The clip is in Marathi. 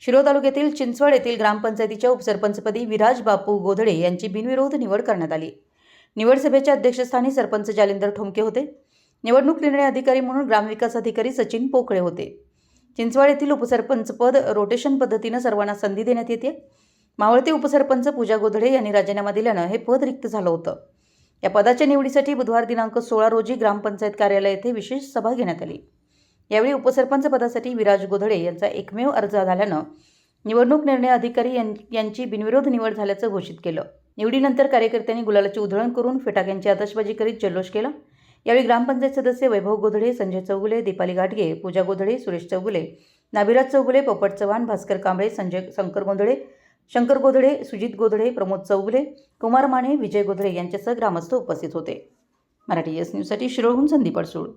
शिरोळ तालुक्यातील चिंचवड येथील ग्रामपंचायतीच्या उपसरपंचपदी विराज बापू गोधडे यांची बिनविरोध निवड करण्यात आली. निवड सभेच्या अध्यक्षस्थानी सरपंच जालिंदर ठोमके होते. निवडणूक निर्णय अधिकारी म्हणून ग्रामविकास अधिकारी सचिन पोकळे होते. चिंचवड येथील उपसरपंचपद रोटेशन पद्धतीनं सर्वांना संधी देण्यात येते. मावळते उपसरपंच पूजा गोधडे यांनी राजीनामा दिल्यानं हे पद रिक्त झालं होतं. या पदाच्या निवडीसाठी बुधवार दिनांक सोळा रोजी ग्रामपंचायत कार्यालय येथे विशेष सभा घेण्यात आली. यावेळी उपसरपंच पदासाठी विराज गोधडे यांचा एकमेव अर्ज झाल्यानं निवडणूक निर्णय अधिकारी यांची बिनविरोध निवड झाल्याचं घोषित केलं. निवडीनंतर कार्यकर्त्यांनी गुलालाची उधळण करून फटाक्यांची आतषबाजी करीत जल्लोष केला. यावेळी ग्रामपंचायत सदस्य वैभव गोधडे संजय चौगुले दीपाली घाटगे पूजा गोधडे सुरेश चौगुले नाभिराज चौगुले पोपट चव्हाण भास्कर कांबळे संजय शंकर गोंधळे शंकर गोधडे सुजित गोधडे प्रमोद चौगुले कुमार माने विजय गोधडे यांच्यासह ग्रामस्थ उपस्थित होते. मराठी एस न्यूजसाठी शिरोळहून संदीप अडसूळ.